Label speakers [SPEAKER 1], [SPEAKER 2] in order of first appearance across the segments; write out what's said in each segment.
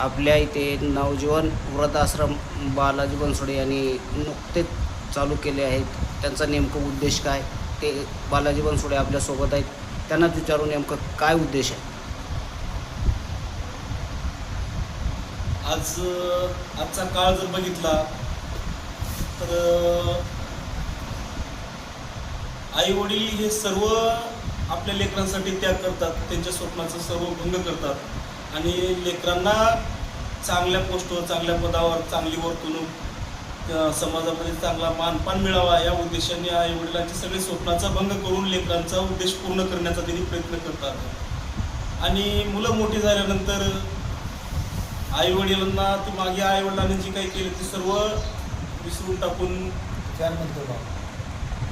[SPEAKER 1] आपल्या इथे नवजीवन वृद्धाश्रम बालाजी बनसोडे यांनी नुकतेच चालू केले आहेत. त्यांचा नेमकं उद्देश काय? ते बालाजी बनसोडे आपल्यासोबत आहेत. त्यांनाच विचारून नेमकं काय उद्देश आहे?
[SPEAKER 2] आज आजचा काळ जर बघितला तर आई वडील हे सर्व आपल्या लेकरांसाठी त्याग करतात. त्यांच्या स्वप्नाचं सर्व भंग करतात. आणि लेकरांना चांगल्या पोस्टवर चांगल्या पदावर चांगली वर्तणूक समाजामध्ये चांगला मानपान मिळावा या उद्देशाने आई वडिलांचे सगळे स्वप्नाचा भंग करून लेकरांचा उद्देश पूर्ण करण्याचा त्यांनी प्रयत्न करतात. आणि मुलं मोठी झाल्यानंतर आई वडिलांना ते मागे आई वडिलांनी जे काही केलं ते सर्व विसरून टाकून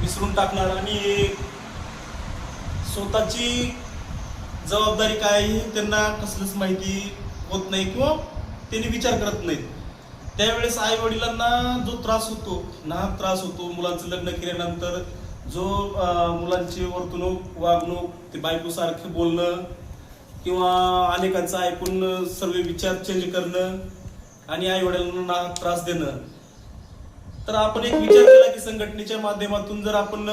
[SPEAKER 2] विसरून टाकणार आणि स्वतःची जबाबदारी काय आहे त्यांना कसलंच माहिती होत नाही किंवा त्यांनी विचार करत नाहीत. त्यावेळेस आई वडिलांना जो त्रास होतो नाहक त्रास होतो मुलांचं लग्न केल्यानंतर जो मुलांची वर्तणूक वागणूक ते बायकोसारखे बोलणं किंवा अनेकांचं ऐकून सर्व विचार चेंज करणं आणि आई वडिलांना नाहक त्रास देणं. तर आपण एक विचार केला की संघटनेच्या माध्यमातून जर आपण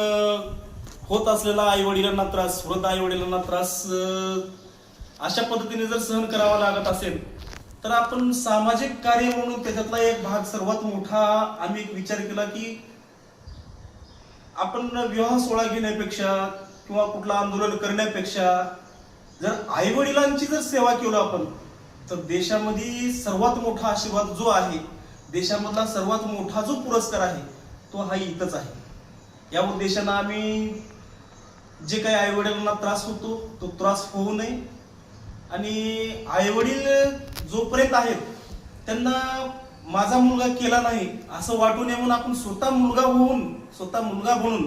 [SPEAKER 2] होत असलेला आई वडिलांना त्रास वृद्ध आई वडिलांना त्रास अशा पद्धतीने जर सहन करावा लागत असेल तर आपण सामाजिक कार्य म्हणून त्याच्यातला एक भाग सर्वात मोठा आम्ही एक विचार केला की आपण विवाह सोहळा घेण्यापेक्षा किंवा कुठलं आंदोलन करण्यापेक्षा जर आई वडिलांची जर सेवा केलो आपण तर देशामध्ये सर्वात मोठा आशीर्वाद जो आहे देशामधला सर्वात मोठा जो पुरस्कार आहे तो हा इथंच आहे. या उद्देशानं आम्ही जे काही आई वडिलांना त्रास होतो तो त्रास होऊ नये. आणि आई वडील जोपर्यंत आहेत त्यांना माझा मुलगा केला नाही असं वाटू नये म्हणून आपण स्वतः मुलगा होऊन स्वतः मुलगा म्हणून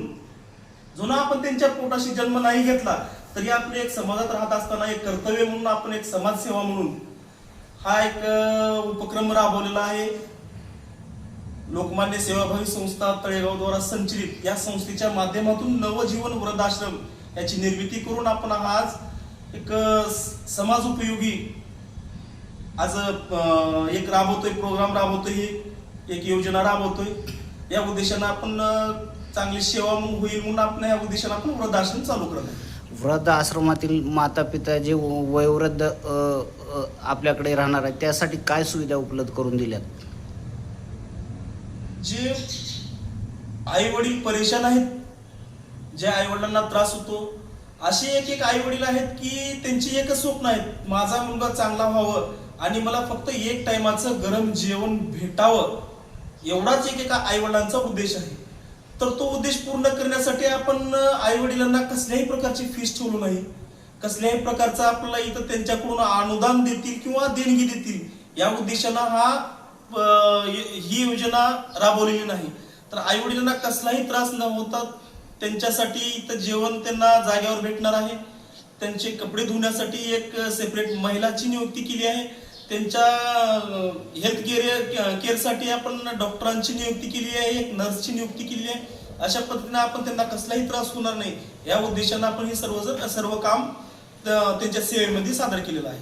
[SPEAKER 2] जुना आपण त्यांच्या पोटाशी जन्म नाही घेतला तरी आपण एक समाजात राहत असताना एक कर्तव्य म्हणून आपण एक समाजसेवा म्हणून हा एक उपक्रम राबवलेला आहे. लोकमान्य सेवाभावी संस्था तळेगावद्वारा संचलित या संस्थेच्या माध्यमातून नवजीवन वृद्धाश्रम याची निर्मिती करून आपण आज एक समाज उपयोगी आज एक राबवतोय प्रोग्राम राबवतोय एक योजना राबवतोय. या उद्देशानं आपण चांगली सेवा होईल म्हणून आपण या उद्देशानं आपण वृद्धाश्रम चालू करतो
[SPEAKER 1] वृद्ध आश्रमातील माता पिता जे वयोवृद्ध आपल्याकडे राहणार आहेत त्यासाठी काय सुविधा उपलब्ध करून दिल्यात?
[SPEAKER 2] जे आई वडील परेशान आहेत जे आई वडिलांना त्रास होतो असे एक एक आई वडील आहेत की त्यांची एकच स्वप्न आहेत माझा मुलगा चांगला व्हावं आणि मला फक्त एक टायमाचं गरम जेवण भेटावं एवढाच एक एका आई वडिलांचा उद्देश आहे. तर तो उद्देश पूर्ण करण्यासाठी आपण आई वडिलांना कसल्याही प्रकारची फीस ठेवलो नाही कसल्याही प्रकारचं आपल्याला इथं त्यांच्याकडून अनुदान देतील किंवा देणगी देतील या उद्देशानं हा ही योजना राबवलेली नाही. तर आई वडिलांना कसलाही त्रास न होता त्यांच्यासाठी इथं जेवण त्यांना जागेवर भेटणार आहे. त्यांचे कपडे धुण्यासाठी एक सेपरेट महिलाची नियुक्ती केली आहे. त्यांच्या हेल्थ केअर केअरसाठी आपण डॉक्टरांची नियुक्ती केली आहे एक नर्सची नियुक्ती केली आहे. अशा पद्धतीने आपण त्यांना कसलाही त्रास होणार नाही. या उद्देशानं आपण हे सर्व सर्व काम त्यांच्या सेवेमध्ये सादर केलेलं आहे.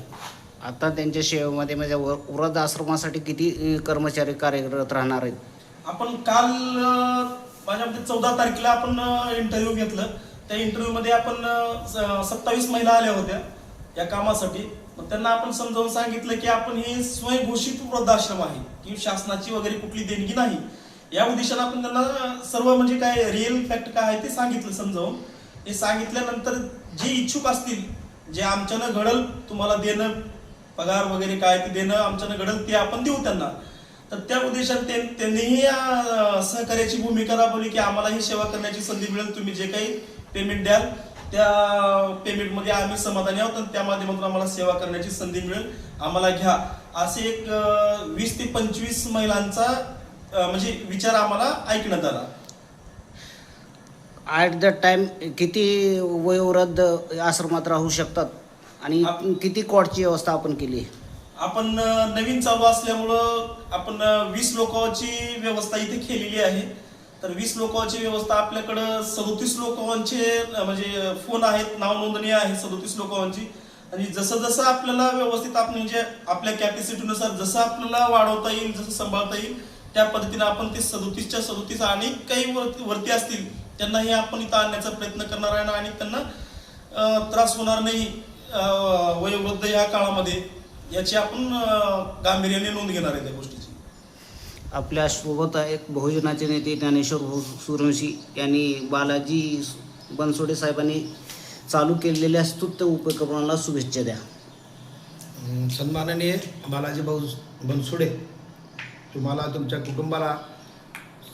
[SPEAKER 1] आता त्यांच्या सेवेमध्ये म्हणजे व- वृद्ध आश्रमासाठी किती कर्मचारी कार्यरत राहणार आहेत?
[SPEAKER 2] आपण काल माझ्या चौदा तारखेला आपण इंटरव्ह्यू घेतलं. त्या इंटरव्ह्यू मध्ये आपण सत्तावीस महिला आल्या होत्या या कामासाठी. मग त्यांना आपण समजावून सांगितलं की आपण हे स्वयंघोषित वृद्धाश्रम आहे की शासनाची वगैरे कुठली देणगी नाही. या उद्देशानं आपण त्यांना सर्व म्हणजे काय रिअल फॅक्ट काय आहे ते सांगितलं समजावून. हे सांगितल्यानंतर जे इच्छुक असतील जे आमच्यानं घडल तुम्हाला देणं पगार वगैरे काय ते देणं आमच्यानं घडल ते आपण देऊ त्यांना. तर त्या उद्देशाने त्यांनीही या सहकार्याची भूमिका राबवली की आम्हाला ही सेवा करण्याची संधी मिळेल तुम्ही जे काही पेमेंट द्याल त्या पेमेंटमध्ये आम्ही समाधानी आहोत आणि त्या माध्यमातून आम्हाला सेवा करण्याची संधी मिळेल. आम्हाला घ्या. असे एक वीस ते पंचवीस महिलांचा म्हणजे विचार आम्हाला ऐकण्यात आला.
[SPEAKER 1] ॲट द टाइम किती वयोवृद्ध आश्रमात राहू शकतात? आणि
[SPEAKER 2] आप-
[SPEAKER 1] किती कॉटची व्यवस्था आपण केली?
[SPEAKER 2] आपण अं, नवीन चालू असल्यामुळं आपण वीस लोकांची व्यवस्था इथे केलेली आहे. तर वीस लोकांची व्यवस्था आपल्याकडं सदोतीस लोकांचे अं, म्हणजे फोन आहेत नाव नोंदणी आहे सदोतीस लोकांची. आणि जसं जसं आपल्याला व्यवस्थित आपण म्हणजे आपल्या कॅपॅसिटीनुसार जसं आपल्याला वाढवता येईल जसं सांभाळता येईल त्या पद्धतीने आपण ते सदोतीसच्या सदोतीस आणि काही वरती वरती असतील त्यांनाही आपण इथं आणण्याचा प्रयत्न करणार आहे आणि त्यांना अं, त्रास होणार नाही. वयोवृद्ध या काळामध्ये याची आपण गांभीर्याने नोंद घेणार आहे त्या गोष्टीची.
[SPEAKER 1] आपल्यासोबत एक बहुजनाचे नेते ज्ञानेश्वर भाऊ सूर्यवंशी यांनी बालाजी बनसोडे साहेबांनी चालू केलेल्या स्तुत्य उपक्रमाला शुभेच्छा द्या.
[SPEAKER 3] सन्माननीय बालाजी भाऊ बनसोडे तुम्हाला तुमच्या कुटुंबाला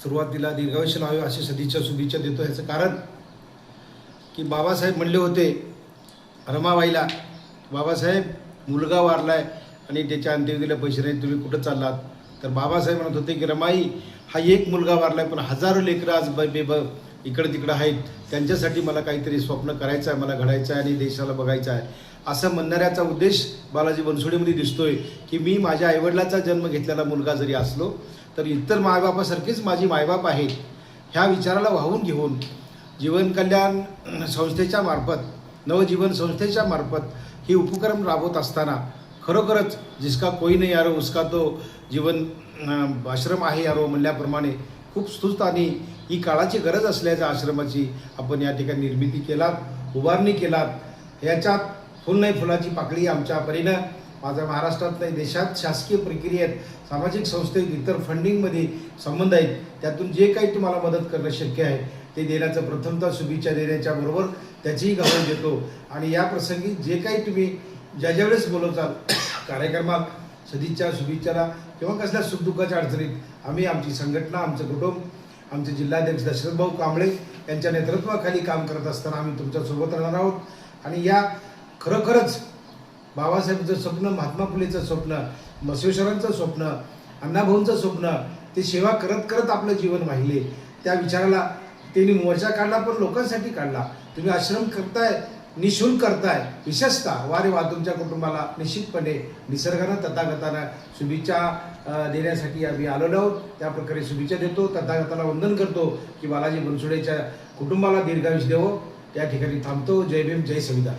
[SPEAKER 3] सुरुवातीला दीर्घायुष्य लावे अशी सदिच्छा शुभेच्छा देतो. याचं कारण की बाबासाहेब म्हणले होते रमाबाईला बाबासाहेब मुलगा वारलाय आणि त्याच्या अंत्यविधीला पैसे नाही तुम्ही कुठं चाललात? तर बाबासाहेब म्हणत होते की रमाई हा एक मुलगा वारलाय पण हजारो लेकरं आज ब बे इकडं तिकडं आहेत. त्यांच्यासाठी मला काहीतरी स्वप्न करायचं आहे मला घडायचं आहे आणि देशाला बघायचं आहे असं म्हणणाऱ्याचा उद्देश बालाजी बनसोडेमध्ये दिसतोय की मी माझ्या आईवडिलाचा जन्म घेतलेला मुलगा जरी असलो तर इतर मायबापासारखेच माझी मायबाप आहेत. ह्या विचाराला वाहून घेऊन जीवन कल्याण संस्थेच्या मार्फत नवजीवन संस्थेच्या मार्फत ही उपक्रम राबवत असताना खरोखरच जिसका कोई नाही यारो उसका तो जीवन आश्रम आहे यारो म्हणल्याप्रमाणे खूप स्तुत आणि ही काळाची गरज असल्याच्या आश्रमाची आपण या ठिकाणी निर्मिती केलात उभारणी केलात. याच्यात फुल नाही फुलाची पाकळी आमच्या परीनं माझ्या महाराष्ट्रात नाही देशात शासकीय प्रक्रियेत सामाजिक संस्थेत इतर फंडिंगमध्ये संबंध आहेत. त्यातून जे काही तुम्हाला मदत करणं शक्य आहे ते देण्याचं प्रथमतः शुभेच्छा देण्याच्या बरोबर त्याचीही गौरव देतो. आणि या प्रसंगी जे काही तुम्ही ज्या ज्या वेळेस बोलवताल कार्यक्रमात सदिच्छा शुभेच्छाला किंवा कसल्या सुखदुःखाच्या अडचणीत आम्ही आमची संघटना आमचं कुटुंब आमचे जिल्हाध्यक्ष दशरथभाऊ कांबळे यांच्या नेतृत्वाखाली काम करत असताना आम्ही तुमच्यासोबत राहणार आहोत. आणि या खरोखरच बाबासाहेबचं स्वप्न महात्मा फुलेचं स्वप्न बसवेश्वरांचं स्वप्न अण्णाभाऊंचं स्वप्न ते सेवा करत करत आपलं जीवन वाहिले त्या विचाराला त्यांनी मोर्चा काढला पण लोकांसाठी काढला. तुम्ही आश्रम करताय निशुल्क करताय विशेषतः वारे वा तुमच्या कुटुंबाला निश्चितपणे निसर्गानं तथागतानं शुभेच्छा देण्यासाठी आम्ही आलेलो आहोत. त्या प्रकारे शुभेच्छा देतो तथागताला वंदन करतो की बालाजी बनसोडेच्या कुटुंबाला दीर्घायुष देवो त्या ठिकाणी थांबतो. जय भीम जय संविधान.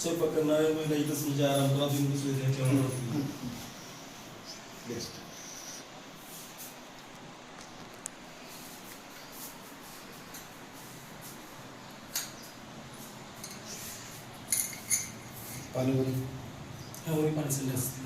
[SPEAKER 2] स्वयंपाक करणाऱ्या महिला इथंच म्हणजे आराम करा तुम्ही दुसरे त्यांच्यावर
[SPEAKER 3] पाणी
[SPEAKER 2] ह्यावर पाणी चालले असतील